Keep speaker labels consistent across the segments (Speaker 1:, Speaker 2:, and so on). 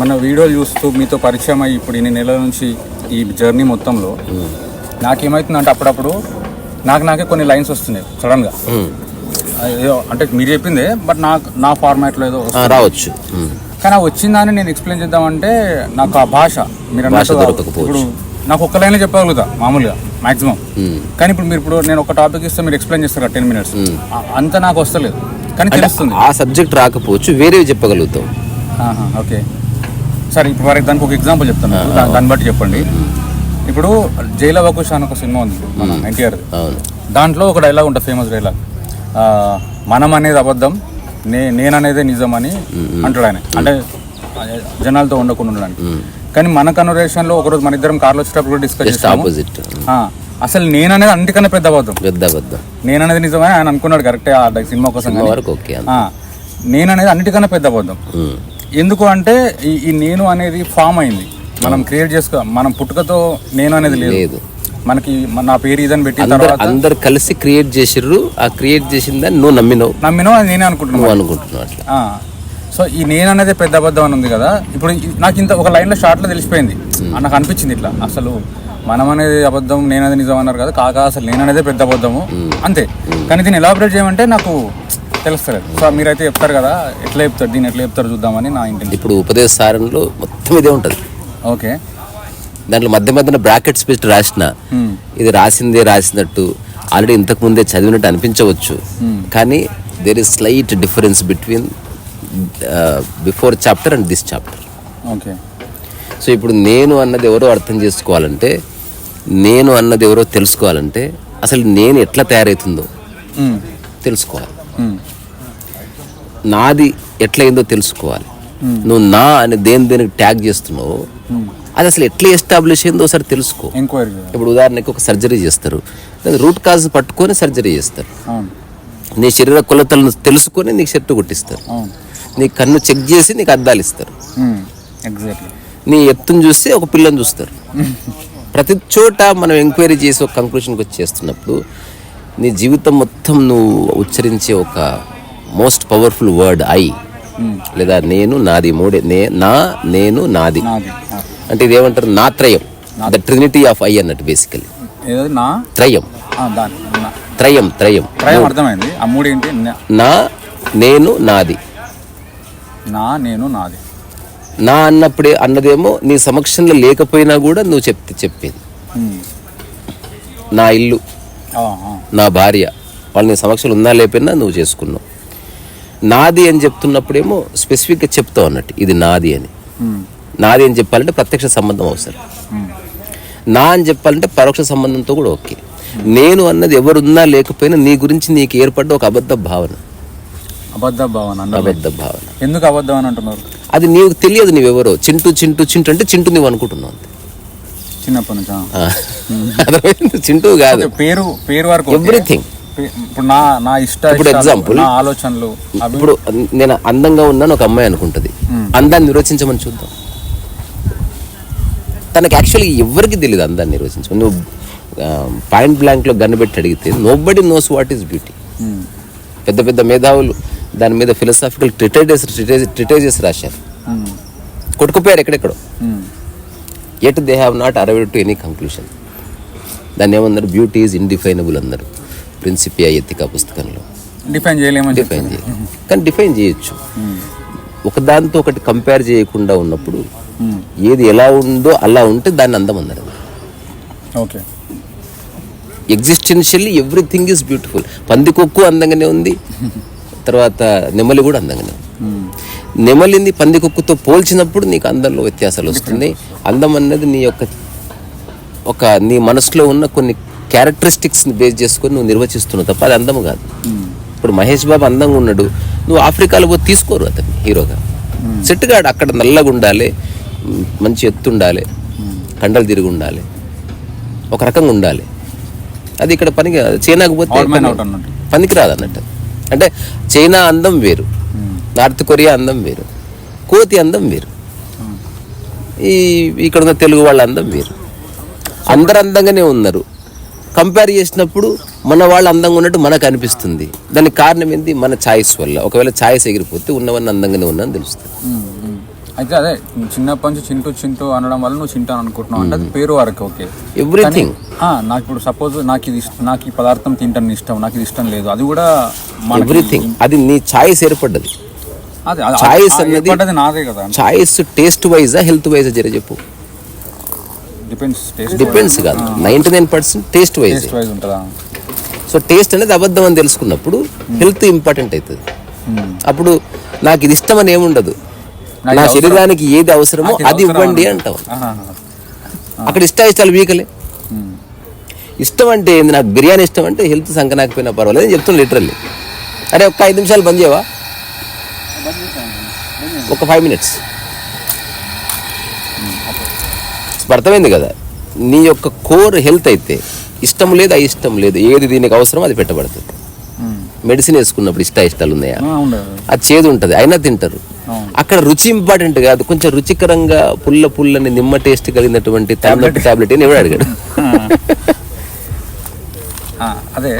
Speaker 1: మన వీడియోలు చూస్తూ మీతో పరిచయం అయ్యి ఇప్పుడు ఇన్ని నెలల నుంచి ఈ జర్నీ మొత్తంలో నాకేమవుతుందంటే అప్పుడప్పుడు నాకు నాకే కొన్ని లైన్స్ వస్తున్నాయి సడన్గా. అంటే మీరు చెప్పిందే బట్ నాకు నా ఫార్మాట్లో ఏదో
Speaker 2: రావచ్చు.
Speaker 1: కానీ ఆ వచ్చిందని నేను ఎక్స్ప్లెయిన్ చేద్దామంటే నాకు ఆ భాష మీరు. ఇప్పుడు నాకు ఒక్క లైన్లో చెప్పగలుగుతా మామూలుగా మాక్సిమం. కానీ ఇప్పుడు మీరు ఇప్పుడు నేను ఒక టాపిక్ ఇస్తే మీరు ఎక్స్ప్లెయిన్ చేస్తారు టెన్ మినిట్స్? అంత నాకు వస్తలేదు. కానీ తెలుస్తుంది.
Speaker 2: ఆ సబ్జెక్ట్ రాకపోవచ్చు వేరేవి చెప్పగలుగుతాం
Speaker 1: ఓకే. సరే ఇప్పుడు ఫర్ దానికి ఒక ఎగ్జాంపుల్ చెప్తాను. దాన్ని బట్టి చెప్పండి. ఇప్పుడు జైల వకుష అని ఒక సినిమా ఉంది మన ఎన్టీఆర్. దాంట్లో ఒక డైలాగ్ ఉంటుంది ఫేమస్ డైలాగ్ మనం అనేది అబద్ధం నే నేననేదే నిజం అని అంటాడు ఆయన. అంటే జనాలతో ఉండకుండా ఉండడానికి. కానీ మన కన్వర్సేషన్లో ఒకరోజు మన ఇద్దరం కార్లో వచ్చేటప్పుడు కూడా డిస్కస్ చేస్తాము. అసలు నేననేది అన్నిటికన్నా పెద్ద అబద్ధం.
Speaker 2: పెద్ద అబద్ధం.
Speaker 1: నేననేది నిజమని ఆయన అనుకున్నాడు కరెక్టే ఆ సినిమా కోసం.
Speaker 2: వరకు
Speaker 1: ఆ, నేననేది అన్నిటికన్నా పెద్ద అబద్ధం. ఎందుకు అంటే ఈ ఈ నేను అనేది ఫామ్ అయింది. మనం క్రియేట్ చేసుకో మనం పుట్టుకతో నేను అనేది లేదు. మనకి మన- నా పేరు ఇదని పెట్టిన
Speaker 2: అందరు
Speaker 1: తర్వాత
Speaker 2: అందరు కలిసి క్రియేట్ చేసిర్రు. ఆ క్రియేట్ చేసిన దాన్ని నువ్వు నమ్మినావు.
Speaker 1: నమ్మినో అది నేనే
Speaker 2: అనుకుంటున్నావు అట్లా.
Speaker 1: ఆ, సో ఈ నేను అనేది పెద్ద అబద్ధం అని ఉంది కదా. ఇప్పుడు నాకు ఇంత ఒక లైన్లో షార్ట్లో తెలిసిపోయింది. నాకు అనిపించింది ఇట్లా. అసలు మనం అనేది అబద్ధం నేను అనేది నిజం అన్నారు కదా. కాక అసలు నేను అనేది పెద్ద అబద్ధము. అంతే. కానీ దీన్ని ఎలాబరేట్ చేయమంటే నాకు తెలుస్తలేదు. సో మీరైతే చెప్తారు కదా ఎట్లా చెప్తారు దీన్ని ఎట్లా చెప్తారు చూద్దామని నా ఇంటెన్షన్
Speaker 2: ఇప్పుడు ఉపదేశ సారంలో మొత్తం ఇదే ఉంటుంది.
Speaker 1: ఓకే.
Speaker 2: దాంట్లో మధ్య మధ్యన బ్రాకెట్స్ పెట్టి రాసిన. ఇది రాసిందే రాసినట్టు ఆల్రెడీ ఇంతకు ముందే చదివినట్టు అనిపించవచ్చు. కానీ there is slight difference between before chapter and this chapter
Speaker 1: okay.
Speaker 2: So ఇప్పుడు నేను అన్నది ఎవరో అర్థం చేసుకోవాలంటే నేను అన్నది ఎవరో తెలుసుకోవాలంటే అసలు నేను ఎట్లా తయారవుతుందో తెలుసుకోవాలి. నాది ఎట్లయిందో తెలుసుకోవాలి. నువ్వు నా అని దేని దేనికి ట్యాగ్ చేస్తున్నావు అది అసలు ఎట్లా ఎస్టాబ్లిష్ అయిందో ఒకసారి తెలుసుకో. ఇప్పుడు ఉదాహరణకి ఒక సర్జరీ చేస్తారు. రూట్ కాజ్ పట్టుకొని సర్జరీ చేస్తారు. నీ శరీర కొలతలను తెలుసుకొని నీకు షర్టు కొట్టిస్తారు. నీ కన్ను చెక్ చేసి నీకు అద్దాలు ఇస్తారు. నీ ఎత్తును చూసి ఒక పిల్లని చూస్తారు. ప్రతి చోట మనం ఎంక్వైరీ చేసి ఒక కంక్లూషన్కి వచ్చి చేస్తున్నప్పుడు నీ జీవితం మొత్తం నువ్వు ఉచ్చరించే ఒక మోస్ట్ పవర్ఫుల్ వర్డ్ ఐ లేదా నేను నాది మూడే నే నా నేను నాది. అంటే ఇది ఏమంటారు నా త్రయం. ద ట్రినిటీ ఆఫ్ ఐ అన్నట్టు బేసికలీ త్రయం. త్రయం త్రయం.
Speaker 1: త్రయం అర్థమైంది. ఆ నా-
Speaker 2: నా నేను నాది.
Speaker 1: నా నేను నాది.
Speaker 2: నా అన్నప్పుడే అన్నదేమో నీ సమక్షంలో లేకపోయినా కూడా నువ్వు చెప్తే చెప్పేది. నా ఇల్లు. నా భార్య. వాళ్ళు నీ సమక్షంలో ఉన్నా లేకపోయినా నువ్వు చేసుకున్నావు. నాది అని చెప్తున్నప్పుడేమో స్పెసిఫిక్గా చెప్తావు అన్నట్టు ఇది నాది అని. నాది అని చెప్పాలంటే ప్రత్యక్ష సంబంధం అవసరం. నా అని చెప్పాలంటే పరోక్ష సంబంధంతో కూడా ఓకే. నేను అన్నది ఎవరున్నా లేకపోయినా నీ గురించి నీకు ఏర్పడ్డ ఒక అబద్ధ భావన.
Speaker 1: అబద్ధ భావన
Speaker 2: అబద్ధ భావన.
Speaker 1: ఎందుకు అబద్ధం అని అంటున్నారు?
Speaker 2: అది నీకు తెలియదు నీవెవరో. చింటూ చింటూ చింటూ అంటే చింటూ నువ్వు అనుకుంటున్నావు
Speaker 1: చిన్నప్పటి నుంచి?
Speaker 2: చింటూ కాదు.
Speaker 1: పేరు పేరు వరకు.
Speaker 2: ఎవ్రీథింగ్
Speaker 1: ఇప్పుడు నా నా ఇష్ట
Speaker 2: ఇప్పుడు
Speaker 1: ఇష్టాలు,
Speaker 2: example.
Speaker 1: నా ఆలోచనలు
Speaker 2: ఇప్పుడు నేను అందంగా ఉన్నాను ఒక అమ్మాయి అనుకుంటది. అందాన్ని నిర్వచించమని చూద్దాం. తనకి యాక్చువల్గా ఎవరికి తెలియదు అందాన్ని నిర్వచించమని నువ్వు పాయింట్ బ్లాంక్లో గన్ను పెట్టి అడిగితే nobody knows what is beauty. పెద్ద పెద్ద మేధావులు దాని మీద ఫిలసాఫికల్ ట్రిటైజెస్ ట్రిటైజెస్ రాశారు. కొట్టుకుపోయారు ఎక్కడెక్కడో. Yet they have not arrived to any conclusion దాన్ని ఏమన్నారు? బ్యూటీ ఈజ్ ఇండిఫైనబుల్ అన్నారు. ప్రిన్సిపియా ఎత్తికా పుస్తకంలో.
Speaker 1: డిఫైన్ చేయలేమని
Speaker 2: డిఫైన్ చేయాలి కానీ డిఫైన్ చేయొచ్చు. ఒకదాంతో ఒకటి కంపేర్ చేయకుండా ఉన్నప్పుడు. ఏది ఎలా ఉందో అలా ఉంటే దాన్ని అందం అన్నారు.
Speaker 1: Okay.
Speaker 2: Existentially everything is beautiful పందికొక్కు అందంగానే ఉంది. తర్వాత నెమలి కూడా అందంగానే ఉంది. నెమలిని పందికొక్కుతో పోల్చినప్పుడు నీకు అందంలో వ్యత్యాసాలు వస్తున్నాయి. అందం అన్నది నీ యొక్క ఒక నీ మనసులో ఉన్న కొన్ని క్యారెక్టరిస్టిక్స్ని బేస్ చేసుకొని నువ్వు నిర్వచిస్తున్నావు తప్ప అది అందం కాదు. ఇప్పుడు మహేష్ బాబు అందంగా ఉన్నాడు నువ్వు ఆఫ్రికాలో పోయి తీసుకోరు అతన్ని హీరోగా. సెట్ గాడు అక్కడ నల్లగా ఉండాలి మంచి ఎత్తు ఉండాలి కండలు తిరిగి ఉండాలి ఒక రకంగా ఉండాలి. అది ఇక్కడ పనికి చైనాకు పోతే. పనికి రాదు అన్నట్టు. అంటే చైనా అందం వేరు నార్త్ కొరియా అందం వేరు కోతి అందం వేరు ఈ ఇక్కడ ఉన్న తెలుగు వాళ్ళ అందం వేరు. అందరు అందంగానే ఉన్నారు. కంపేర్ చేసినప్పుడు మన వాళ్ళు అందంగా ఉన్నట్టు మనకు అనిపిస్తుంది. దానికి కారణం ఏంది? మన ఛాయిస్ వల్ల. ఒకవేళ ఛాయిస్ ఎగిరిపోతే ఉన్నవన్నీ అందంగానే ఉన్నాను తెలుస్తుంది.
Speaker 1: ఉమ్, ఉమ్. అయితే అదే చిన్నప్పటి నుంచి చింటూ చింటూ అనడం వల్ల నువ్వు చింటాను అనుకుంటున్నావు. అంటే అది పేరు వరకు ఓకే.
Speaker 2: ఎవ్రీథింగ్
Speaker 1: నాకు ఇప్పుడు సపోజ్ నాకు ఇది ఇష్టం నాకు ఈ పదార్థం తింటాను ఇష్టం నాకు ఇది ఇష్టం లేదు. అది కూడా
Speaker 2: ఎవ్రీథింగ్ అది నీ ఛాయిస్ ఏర్పడ్డది. అన్నది-
Speaker 1: ఏర్పడ్డది నాదే కదా.
Speaker 2: ఛాయిస్ టేస్ట్ వైజా హెల్త్ వైజా జర చెప్పు.
Speaker 1: డిపెండ్స్
Speaker 2: డిపెండ్స్ కాదు. Ninety nine percent taste wise so taste అనేది అబద్ధం అని తెలుసుకున్నప్పుడు హెల్త్ ఇంపార్టెంట్ అవుతుంది.
Speaker 1: ఉమ్.
Speaker 2: అప్పుడు నాకు ఇది ఇష్టం అని ఏముండదు. నా శరీరానికి ఏది అవసరమో అది ఇవ్వండి. అంటావు. అక్కడ ఇష్ట ఇష్టాలు వీకలే.
Speaker 1: ఉమ్.
Speaker 2: ఇష్టం అంటే ఏంది? నాకు బిర్యానీ ఇష్టం అంటే హెల్త్ సంకనాకపోయినా పర్వాలేదు. అని చెప్తున్నా లిటరల్లీ అరే ఒక్క ఐదు నిమిషాలు బంద్ చేయవా? ఒక ఫైవ్ మినిట్స్ అర్థమైంది కదా. నీ యొక్క కోర్ హెల్త్ అయితే ఇష్టం లేదు అయిష్టం లేదు ఏది దీనికి అవసరం అది పెట్టబడుతుంది. మెడిసిన్ వేసుకున్నప్పుడు ఇష్ట ఇష్టాలు ఉన్నాయా అది చేదు ఉంటుంది అయినా తింటారు. అక్కడ రుచి ఇంపార్టెంట్ కాదు కొంచెం రుచికరంగా పుల్ల పుల్లని నిమ్మ టేస్ట్ కలిగినటువంటి టాబ్లెట్ టాబ్లెట్ అని ఎవడు అడిగాడు.
Speaker 1: అదే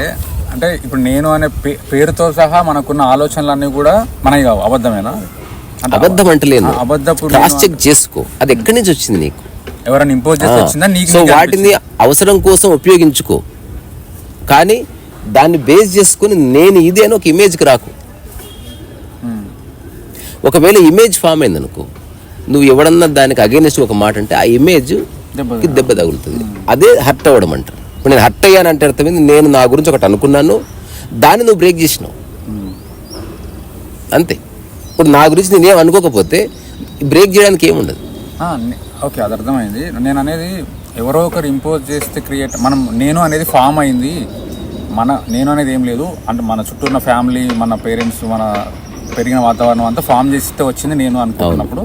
Speaker 1: అంటే ఇప్పుడు నేను అనే పేరుతో సహా మనకున్న ఆలోచనలన్నీ కూడా మనవి కావు అబద్ధమేనా?
Speaker 2: అబద్ధం
Speaker 1: అబద్ధపు
Speaker 2: క్రాస్ చెక్ చేసుకో. అది ఎక్కడి నుంచి వచ్చింది నీకు?
Speaker 1: ఎవరైనా ఇంపోజ్ చేసి వచ్చిందా? నీకు
Speaker 2: సో వాటిని అవసరం కోసం ఉపయోగించుకో. కానీ దాన్ని బేస్ చేసుకుని నేను ఇదే అని ఒక ఇమేజ్కి రాకు.
Speaker 1: ఉమ్.
Speaker 2: ఒకవేళ ఇమేజ్ ఫామ్ అయింది అనుకో నువ్వు ఎవడన్నా దానికి అగేనెస్ట్ ఒక మాట అంటే ఆ ఇమేజ్
Speaker 1: దెబ్బ
Speaker 2: తగులుతుంది. అదే హర్ట్ అవ్వడం అంటారు. ఇప్పుడు నేను హర్ట్ అయ్యానంటే అర్థమైంది నేను నా గురించి ఒకటి అనుకున్నాను దాన్ని నువ్వు బ్రేక్ చేసినావు.
Speaker 1: ఉమ్.
Speaker 2: అంతే. ఇప్పుడు నా గురించి నేనేం అనుకోకపోతే బ్రేక్ చేయడానికి ఏముండదు.
Speaker 1: ఓకే అది అర్థమైంది. నేను అనేది ఎవరో ఒకరు ఇంపోజ్ చేస్తే క్రియేట్ మనం నేను అనేది ఫామ్ అయింది. మన నేను అనేది ఏం లేదు. అంటే మన చుట్టూ ఉన్న ఫ్యామిలీ మన పేరెంట్స్ మన పెరిగిన వాతావరణం అంతా ఫామ్ చేస్తే వచ్చింది నేను అనుకుంటున్నప్పుడు.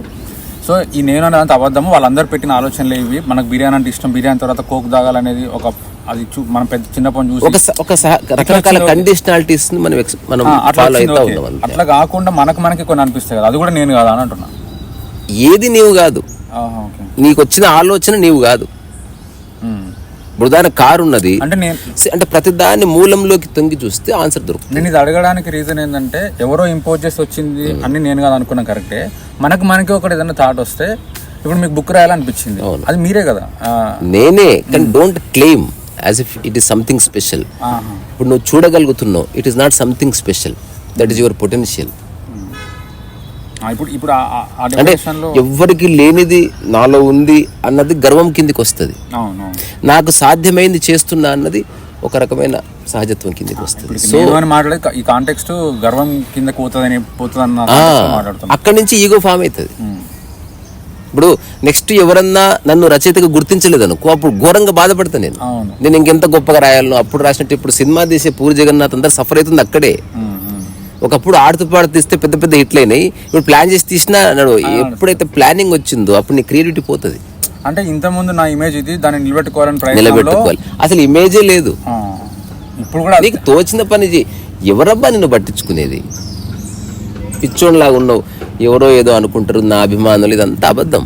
Speaker 1: సో ఈ నేను అనేది అంత అబద్ధము. వాళ్ళందరూ పెట్టిన ఆలోచనలు ఇవి. మనకు బిర్యానీ అంటే ఇష్టం. బిర్యానీ తర్వాత కోక్ తాగాలనేది ఒక అది చూ మనం పెద్ద చిన్నప్పటి చూసి
Speaker 2: ఒక రకరకాల కండిషనాలిటీస్ మనం మనం
Speaker 1: అట్లా కాకుండా మనకు మనకి కొన్ని అనిపిస్తాయి కదా. అది కూడా నేను కదా అని అంటున్నా.
Speaker 2: ఏది నీవు కాదు. నీకు వచ్చిన ఆలోచన నీవు కాదు. ఇప్పుడు దాని కారు ఉన్నది
Speaker 1: అంటే నేను
Speaker 2: అంటే ప్రతి దాన్ని మూలంలోకి తొంగి చూస్తే ఆన్సర్ దొరుకుతుంది.
Speaker 1: నేను ఇది అడగడానికి రీజన్ ఏంటంటే ఎవరో ఇంపోజ్ చేసి వచ్చింది అన్ని నేను కాదు అనుకున్నా కరెక్టే. మనకు మనకి ఒకటి ఏదైనా థాట్ వస్తే ఇప్పుడు మీకు బుక్ రాయాలనిపించింది. అది మీరే కదా.
Speaker 2: నేనే కానీ don't claim as if it is something special. ఇప్పుడు నువ్వు చూడగలుగుతున్నావు it is not something special that is your potential
Speaker 1: ఇప్పుడు ఇప్పుడు
Speaker 2: అంటే ఎవ్వరికి లేనిది నాలో ఉంది అన్నది గర్వం కిందికి వస్తుంది. నాకు సాధ్యమైంది చేస్తున్నా అన్నది ఒక రకమైన సహజత్వం కిందికి వస్తుంది.
Speaker 1: అని మాట్లాడేది ఈ కాంటెక్స్ట్ గర్వం కింద పోతుందని పోతుందన్న
Speaker 2: అక్కడి నుంచి ఈగో ఫామ్ అవుతుంది. ఇప్పుడు నెక్స్ట్ ఎవరన్నా నన్ను రచయితగా గుర్తించలేదు అనుకో అప్పుడు ఘోరంగా బాధపడతా నేను. నేను ఇంకెంత గొప్పగా రాయాలను అప్పుడు రాసినట్టు ఇప్పుడు సినిమా తీసే పూరి జగన్నాథ్ అంతా సఫర్ అవుతుంది అక్కడే. ఒకప్పుడు ఆడుతూ పాడుతూ తీస్తే పెద్ద పెద్ద హిట్లు అయినాయి. ఇప్పుడు ప్లాన్ చేసి తీసినా నడు ఎప్పుడైతే ప్లానింగ్ వచ్చిందో అప్పుడు నీ క్రియేటివిటీ పోతుంది.
Speaker 1: అంటే ఇంత ముందు నా ఇమేజ్ ఇది దాన్ని నిలబెట్టుకోవాలని
Speaker 2: నిలబెట్టుకోవాలి. అసలు ఇమేజే లేదు.
Speaker 1: ఇప్పుడు కూడా
Speaker 2: నీకు తోచిన పని ఎవరబ్బా నిన్ను పట్టించుకునేది? పిచ్చోన్లాగా ఉన్నావు. ఎవరో ఏదో అనుకుంటారు నా అభిమానులు ఇదంతా అబద్ధం.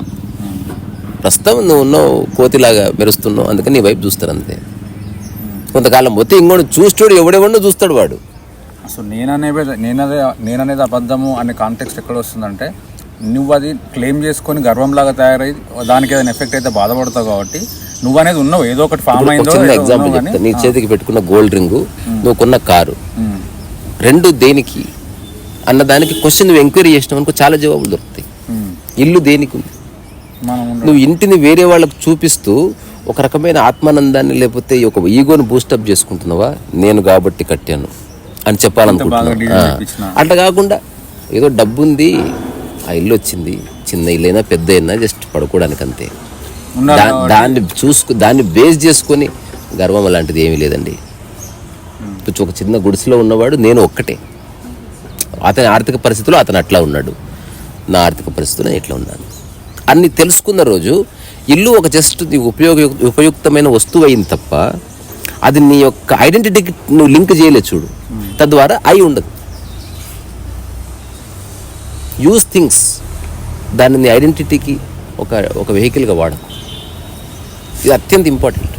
Speaker 2: ప్రస్తుతం నువ్వు ఉన్నావు కోతిలాగా మెరుస్తున్నావు. అందుకని నీ వైపు చూస్తారు అంతే. కొంతకాలం పోతే ఇంకోటి చూస్తాడు ఎవడెవడో చూస్తాడు వాడు.
Speaker 1: అసలు నేననేది నేనదే నేననేది అబద్ధము అనే కాంటెక్స్ట్ ఎక్కడ వస్తుందంటే నువ్వు అది క్లెయిమ్ చేసుకొని గర్వంలాగా తయారై దానికి ఏదైనా ఎఫెక్ట్ అయితే బాధపడతావు కాబట్టి నువ్వు అనేది ఉన్నావు. ఏదో ఒకటి ఫామ్ అయిందో
Speaker 2: చిన్న ఎగ్జాంపుల్ చెప్తా. నీ చేతికి పెట్టుకున్న గోల్డ్ రింగు నువ్వు కొన్న కారు.
Speaker 1: ఉమ్,
Speaker 2: రెండు దేనికి? అన్న దానికి క్వశ్చన్ నువ్వు ఎంక్వైరీ చేసినావు అనుకో చాలా జవాబులు దొరుకుతాయి.
Speaker 1: ఉమ్,
Speaker 2: ఇల్లు దేనికి ఉంది? నువ్వు ఇంటిని వేరే వాళ్ళకు చూపిస్తూ ఒక రకమైన ఆత్మానందాన్ని లేకపోతే ఒక ఈగోని బూస్టప్ చేసుకుంటున్నావా? నేను కాబట్టి కట్టాను. అని.
Speaker 1: చెప్పించిన.
Speaker 2: అట్లా కాకుండా ఏదో డబ్బు ఉంది ఆ ఇల్లు వచ్చింది చిన్న ఇల్లైనా పెద్ద అయినా జస్ట్ పడుకోవడానికి అంతే దాన్ని చూసుకు దాన్ని బేస్ చేసుకొని గర్వం అలాంటిది ఏమీ లేదండి. ఇప్పుడు ఒక చిన్న గుడిసెలో ఉన్నవాడు నేను ఒక్కటే. అతని ఆర్థిక పరిస్థితిలో అతను అట్లా ఉన్నాడు. నా ఆర్థిక పరిస్థితిలో నేను ఇట్లా ఉన్నాను. అన్ని తెలుసుకున్న రోజు ఇల్లు ఒక జస్ట్ ఉపయోగ ఉపయుక్తమైన వస్తువు అయింది తప్ప అది నీ యొక్క ఐడెంటిటీకి నువ్వు లింక్ చేయలేదు చూడు. తద్వారా అయి ఉండదు. యూజ్ థింగ్స్ దాన్ని నీ ఐడెంటిటీకి ఒక ఒక వెహికల్గా వాడకు. ఇది అత్యంత ఇంపార్టెంట్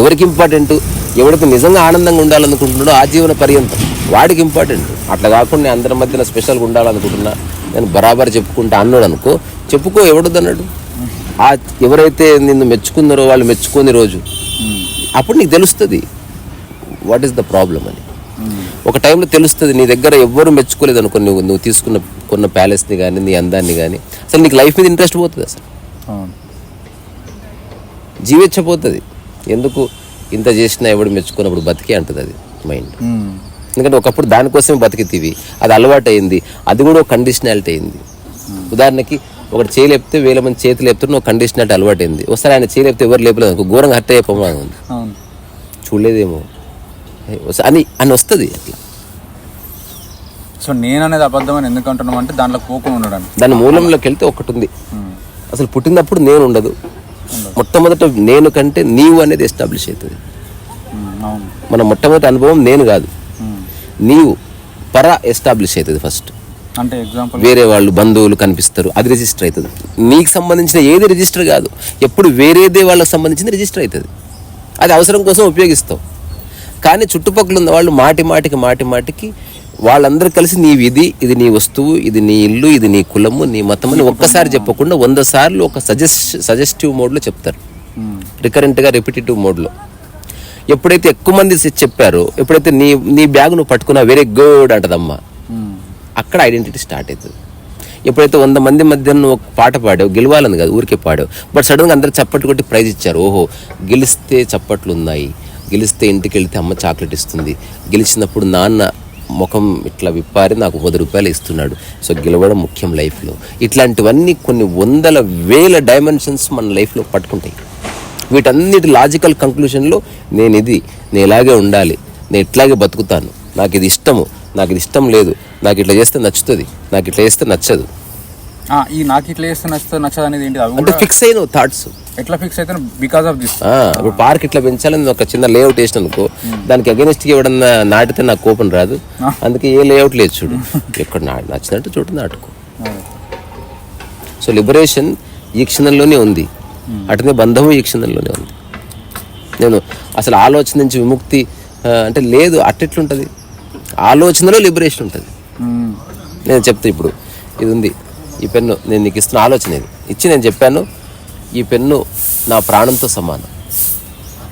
Speaker 2: ఎవరికి ఇంపార్టెంట్ ఎవడికి నిజంగా ఆనందంగా ఉండాలనుకుంటున్నాడో ఆ జీవన పర్యంతం వాడికి ఇంపార్టెంట్ అట్లా కాకుండా నేను అందరి మధ్యన స్పెషల్గా ఉండాలనుకుంటున్నా నేను బరాబర్ చెప్పుకుంటా అన్నాడు అనుకో చెప్పుకో ఎవడొద్దన్నాడు ఆ ఎవరైతే నిన్ను మెచ్చుకున్నారో వాళ్ళు మెచ్చుకోని రోజు. అప్పుడు నీకు తెలుస్తుంది. వాట్ ఈస్ ద ప్రాబ్లం అని. ఒక టైంలో తెలుస్తుంది నీ దగ్గర ఎవ్వరు మెచ్చుకోలేదు అనుకో నువ్వు నువ్వు తీసుకున్న కొన్న ప్యాలెస్ని కానీ నీ అందాన్ని కానీ అసలు నీకు లైఫ్ మీద ఇంట్రెస్ట్ పోతుంది అసలు. జీవించబోతుంది. ఎందుకు ఇంత చేసినా ఎవడు మెచ్చుకున్నప్పుడు బతికే అంటుంది అది మైండ్. ఎందుకంటే ఒకప్పుడు దానికోసమే బతికితివి. అది అలవాటు అయింది అది కూడా ఒక కండిషనాలిటీ అయింది. ఉదాహరణకి ఒకటి చేయలేపితే వేల మంది చేతి లేపుతుంటే ఒక కండిషనాలిటీ అలవాటు అయింది ఒకసారి ఆయన చేయలేపితే ఎవరు లేపలేదు ఘోరంగా హర్ట్ ఉంది. చూడలేదేమో. అని అని వస్తుంది అట్లా.
Speaker 1: సో నేను అనేది అబద్ధం అని ఎందుకు అంటున్నాం అంటే దాంట్లో పోకుండా ఉండడానికి.
Speaker 2: దాని మూలంలోకి వెళ్తే ఒకటి ఉంది
Speaker 1: ఉమ్.
Speaker 2: అసలు పుట్టినప్పుడు నేను ఉండదు. మొట్టమొదట నేను కంటే నీవు అనేది ఎస్టాబ్లిష్ అవుతుంది.
Speaker 1: అవును.
Speaker 2: మన మొట్టమొదటి అనుభవం నేను కాదు.
Speaker 1: ఉమ్.
Speaker 2: నీవు పర ఎస్టాబ్లిష్ అవుతుంది ఫస్ట్.
Speaker 1: అంటే ఎగ్జాంపుల్.
Speaker 2: వేరే వాళ్ళు బంధువులు కనిపిస్తారు అది రిజిస్టర్ అవుతుంది. నీకు సంబంధించిన ఏది రిజిస్టర్ కాదు. ఎప్పుడు వేరేదే వాళ్ళకి సంబంధించింది రిజిస్టర్ అవుతుంది. అది అవసరం కోసం ఉపయోగిస్తావు. కానీ చుట్టుపక్కల ఉన్న వాళ్ళు మాటి మాటికి మాటి మాటికి వాళ్ళందరూ కలిసి నీవి ఇది ఇది నీ వస్తువు ఇది నీ ఇల్లు ఇది నీ కులము నీ మతం అని ఒక్కసారి చెప్పకుండా వంద సార్లు ఒక సజెస్ట్ సజెస్టివ్ మోడ్లో చెప్తారు. రికరెంట్గా రిపిటేటివ్ మోడ్లో ఎప్పుడైతే ఎక్కువ మంది చెప్పారో ఎప్పుడైతే నీ నీ బ్యాగ్ నువ్వు పట్టుకున్నా వెరీ గుడ్ అంటదమ్మా. అక్కడ ఐడెంటిటీ స్టార్ట్ అవుతుంది ఎప్పుడైతే వంద మంది మధ్య నువ్వు ఒక పాట పాడావు గెలవాలని కాదు ఊరికే పాడావు బట్ సడన్గా అందరు చప్పట్లు కొట్టి ప్రైజ్ ఇచ్చారు ఓహో గెలిస్తే చప్పట్లు ఉన్నాయి గెలిస్తే ఇంటికి వెళ్తే అమ్మ చాక్లెట్ ఇస్తుంది. గెలిచినప్పుడు నాన్న ముఖం ఇట్లా విప్పారి నాకు పది రూపాయలు ఇస్తున్నాడు. సో గెలవడం ముఖ్యం లైఫ్లో. ఇట్లాంటివన్నీ కొన్ని వందల వేల డైమెన్షన్స్ మన లైఫ్లో పట్టుకుంటాయి. వీటన్నిటి లాజికల్ కంక్లూషన్లో నేను ఇది నేను ఇలాగే ఉండాలి నేను ఇట్లాగే బతుకుతాను. నాకు ఇది ఇష్టము నాకు ఇది ఇష్టం లేదు నాకు ఇట్లా చేస్తే నచ్చుతుంది నాకు ఇట్లా చేస్తే నచ్చదు.
Speaker 1: ఈ నాకు ఇట్లా చేస్తే నచ్చుతుంది నచ్చదు అనేది ఏంటి
Speaker 2: అంటే ఫిక్స్ అయిన థాట్స్
Speaker 1: ఎట్లా ఫిక్స్ అయితే బికాస్ ఆఫ్ దిస్
Speaker 2: ఇప్పుడు పార్క్ ఇట్లా పెంచాలని ఒక చిన్న లేఅవుట్ వేసిన అనుకో దానికి అగెనిస్ట్గా ఎవడన్నా నాటితే నాకు కోపం రాదు. అందుకే ఏ లేఅవుట్ లేదు చూడు. ఎక్కడ నా నచ్చినట్టు చోటు నాటుకో. సో లిబరేషన్ ఈ క్షణంలోనే ఉంది. అటనే బంధము ఈ క్షణంలోనే ఉంది. నేను అసలు ఆలోచన నుంచి విముక్తి అంటే లేదు అట్టెట్లుంటుంది. ఆలోచనలో లిబరేషన్ ఉంటుంది. నేను చెప్తా ఇప్పుడు ఇది ఉంది. ఈ పెన్ను నేను నీకు ఇస్తున్న ఆలోచన ఇది. ఇచ్చి నేను చెప్పాను. ఈ పెన్ను నా ప్రాణంతో సమానం.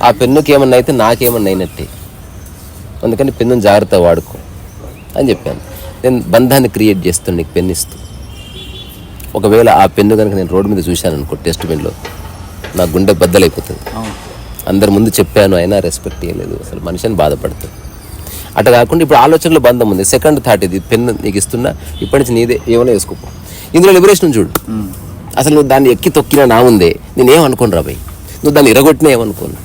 Speaker 2: ఆ పెన్నుకి ఏమన్నా అయితే నాకేమన్నా అయినట్టే. అందుకని పెన్నుని జాగ్రత్తగా వాడుకో అని చెప్పాను. నేను బంధాన్ని క్రియేట్ చేస్తాను నీకు పెన్ను ఇస్తూ ఒకవేళ ఆ పెన్ను కనుక నేను రోడ్డు మీద చూశాను అనుకో టెస్ట్ పెన్లో నా గుండె బద్దలైపోతుంది. అందరి ముందు చెప్పాను అయినా రెస్పెక్ట్ చేయలేదు అసలు మనిషిని బాధపడుతుంది అట్లా కాకుండా ఇప్పుడు ఆలోచనలో బంధం ఉంది. సెకండ్ థాట్ ఇది పెన్ను నీకు ఇస్తున్నా ఇప్పటి నుంచి నీదే ఏమైనా వేసుకోపో. ఇందులో లిబరేషన్ చూడు. అసలు నువ్వు దాన్ని ఎక్కి తొక్కినా నా ఉందే నేనేం అనుకోను రాబాయ్ నువ్వు దాన్ని ఇరగొట్టినా ఏమనుకోను?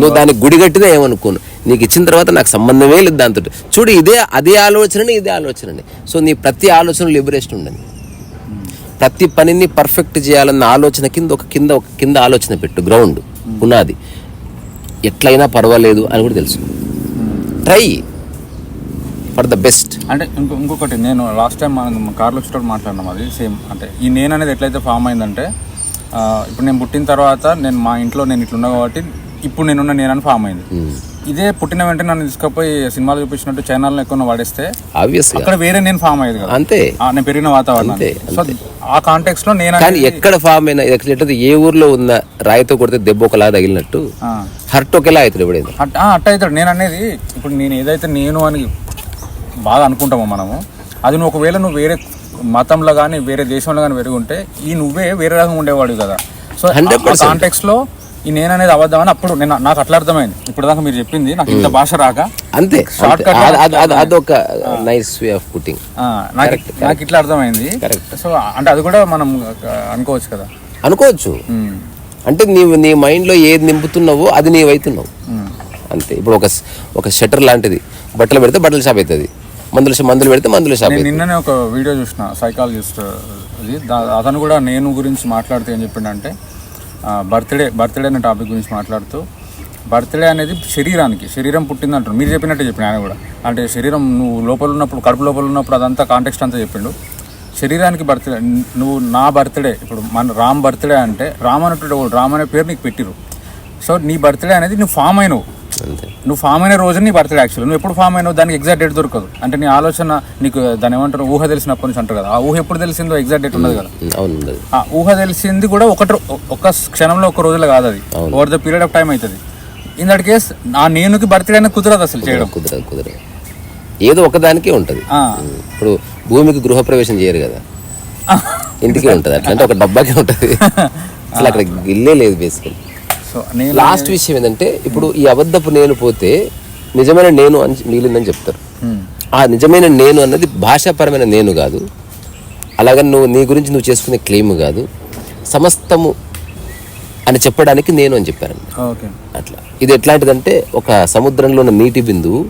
Speaker 2: నువ్వు దాన్ని గుడి కట్టినా ఏమనుకోను? నీకు ఇచ్చిన తర్వాత నాకు సంబంధమే లేదు దాంతో. చూడు ఇదే అదే ఆలోచనని ఇదే ఆలోచనని. సో నీ ప్రతి ఆలోచన లిబరేషన్ ఉండదు ప్రతి పనిని పర్ఫెక్ట్ చేయాలన్న ఆలోచన కింద ఒక కింద ఒక కింద ఆలోచన పెట్టు. గ్రౌండ్ పునాది. ఎట్లయినా పర్వాలేదు అని కూడా తెలుసు. Try for the best.
Speaker 1: అంటే ఇంకో ఇంకొకటి నేను లాస్ట్ టైం మనం కార్లో వచ్చేటప్పుడు మాట్లాడినాం అది సేమ్ అంటే ఈ నేను అనేది ఎట్లయితే ఫామ్ అయిందంటే ఇప్పుడు నేను పుట్టిన తర్వాత నేను మా ఇంట్లో నేను ఇట్లున్నా కాబట్టి ఇప్పుడు నేనున్న నేనని ఫామ్ అయింది. ఇదే పుట్టిన వెంటనే నన్ను తీసుకుపోయి సినిమాలు చూపించినట్టు చైనాలో ఎక్కువ
Speaker 2: ఆబ్వియస్గా
Speaker 1: అక్కడ వేరే నేను ఫామ్ అయ్యేది కదా.
Speaker 2: అంతే.
Speaker 1: ఆ, నేను పెరిగిన వాతావరణం సో ఆ కాంటెక్స్లో నేను
Speaker 2: కానీ ఎక్కడ ఫామ్ అయినా ఎట్లా ఏ ఊర్లో ఉన్న రాయితో కొడితే దెబ్బ ఒకలా తగిలినట్టు హర్ట్ ఒకేలా అవుతుంది ఎప్పుడైనా
Speaker 1: అట్- అవుతాడు. నేను అనేది ఇప్పుడు నేను ఏదైతే నేను అని బాగా అనుకుంటామో మనము. అది నువ్వు ఒకవేళ నువ్వు వేరే మతంలో కానీ వేరే దేశంలో కానీ పెరిగి ఉంటే ఈ నువ్వే వేరే రకంగా ఉండేవాడు కదా. సో
Speaker 2: 100%.
Speaker 1: కాంటెక్స్లో ఈ నేను అనేది అబద్ధం అని అప్పుడు నేను నాకు అట్లా అర్థమైంది. ఇప్పుడు దాకా మీరు చెప్పింది నాకు ఇంత భాష రాక.
Speaker 2: అంతే. అది- అది- అదొక నైస్ వే ఆఫ్ పుట్టింగ్
Speaker 1: నాకు నాకు ఇట్లా అర్థమైంది.
Speaker 2: Correct.
Speaker 1: సో అంటే అది కూడా మనం అనుకోవచ్చు కదా.
Speaker 2: అనుకోవచ్చు. అంటే నీవు నీ మైండ్లో ఏది నింపుతున్నావో అది నీవైతున్నావు. అంతే. ఇప్పుడు ఒక ఒక షట్టర్ లాంటిది. బట్టలు పెడితే బట్టల షాప్ అవుతుంది. మందుల మందులు పెడితే మందుల షాప్
Speaker 1: నిన్ననే ఒక వీడియో చూసిన సైకాలజిస్ట్ అది దా- అతను కూడా నేను గురించి మాట్లాడుతూ ఏం చెప్పిండంటే బర్త్డే బర్త్డే అనే టాపిక్ గురించి మాట్లాడుతూ బర్త్డే అనేది శరీరానికి శరీరం పుట్టింది అంటారు. మీరు చెప్పినట్టే చెప్పిన ఆయన కూడా. అంటే శరీరం నువ్వు లోపల ఉన్నప్పుడు కడుపు లోపల ఉన్నప్పుడు అదంతా కాంటెక్స్ట్ అంతా చెప్పిండు. శరీరానికి బర్త్డే నువ్వు నా బర్త్డే ఇప్పుడు మన రామ్ బర్త్డే అంటే రామ్ అనేటువంటి రామ్ అనే పేరు నీకు పెట్టిరు సో నీ బర్త్డే అనేది నువ్వు ఫామ్ అయినవు.
Speaker 2: అంతే.
Speaker 1: నువ్వు ఫామ్ అయిన రోజు నీ బర్త్డే యాక్చువల్ నువ్వు ఎప్పుడు ఫామ్ అయినావు? దానికి ఎగ్జాక్ట్ డేట్ దొరకదు. అంటే నీ ఆలోచన నీకు దాని ఏమంటారు? ఊహ తెలిసినప్పటి నుంచి అంటారు కదా. ఆ ఊహ ఎప్పుడు తెలిసిందో ఎగ్జాక్ట్ డేట్ ఉండదు కదా.
Speaker 2: అవును
Speaker 1: ఆ ఊహ తెలిసింది కూడా ఒకటి ఒక క్షణంలో ఒక రోజులో కాదు అది. Over the period of time అవుతుంది ఇన్ దట్ కేస్ ఆ నేనుకి బర్త్డే అనేది కుదరదు అసలు చేయడం.
Speaker 2: కుదరదు కుదరదు ఏదో ఒకదానికే ఉంటుంది. ఇప్పుడు భూమికి గృహప్రవేశం చేయరు కదా. ఇంటికే ఉంటుంది. అట్లా అంటే ఒక డబ్బాకే ఉంటుంది. అసలు అక్కడ ఇల్లే లేదు బేసికల్
Speaker 1: సో నేను
Speaker 2: లాస్ట్ విషయం ఏంటంటే ఇప్పుడు ఈ అబద్ధపు నేను పోతే నిజమైన నేను అని మిగిలిందని చెప్తారు. ఆ నిజమైన నేను అన్నది భాషాపరమైన నేను కాదు. అలాగని నువ్వు నీ గురించి నువ్వు చేసుకునే క్లెయిమ్ కాదు. సమస్తము అని చెప్పడానికి నేను అని చెప్పారండి.
Speaker 1: ఓకే.
Speaker 2: అట్లా. ఇది ఎట్లాంటిదంటే ఒక సముద్రంలో ఉన్న నీటి బిందువు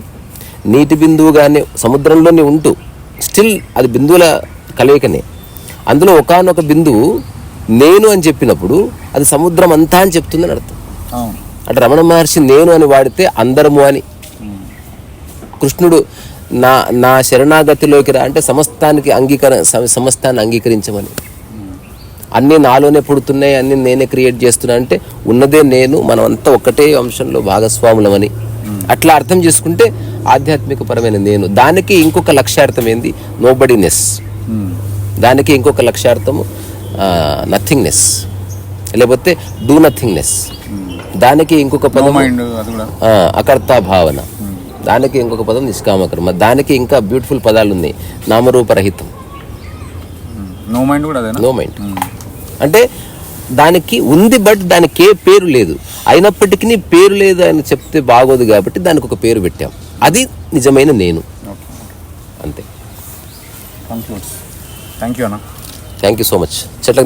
Speaker 2: నీటి బిందువుగానే సముద్రంలోనే ఉంటూ స్టిల్ అది బిందువుల కలయికనే. అందులో ఒకానొక బిందువు నేను అని చెప్పినప్పుడు అది సముద్రం అంతా అని చెప్తుందని అర్థం. అంటే రమణ మహర్షి నేను అని వాడితే అందరము అని. కృష్ణుడు నా నా శరణాగతిలోకి రా అంటే సమస్తానికి అంగీకర సమ- సమస్తాన్ని అంగీకరించమని. అన్నీ నాలోనే పుడుతున్నాయి అన్నీ నేనే క్రియేట్ చేస్తున్నా అంటే ఉన్నదే నేను మనమంతా ఒక్కటే అంశంలో భాగస్వాములమని. అట్లా అర్థం చేసుకుంటే ఆధ్యాత్మిక పరమైన నేను. దానికి ఇంకొక లక్ష్యార్థం ఏంది? నోబడినెస్ దానికి ఇంకొక లక్ష్యార్థము నథింగ్నెస్ లేకపోతే డూ నథింగ్నెస్ దానికి ఇంకొక పదం అకర్త భావన. దానికి ఇంకొక పదం నిష్కామకర్మ దానికి ఇంకా బ్యూటిఫుల్ పదాలు ఉన్నాయి నామరూపరహితం.
Speaker 1: నో మైండ్ కూడా
Speaker 2: నో మైండ్ అంటే దానికి ఉంది బట్ దానికి ఏ పేరు లేదు. అయినప్పటికీ పేరు లేదు అని చెప్తే బాగోదు కాబట్టి దానికి ఒక పేరు పెట్టాం. అది నిజమైన నేను. అంతే.
Speaker 1: థ్యాంక్ యూ అన్న.
Speaker 2: Thank you so much. చెట్ల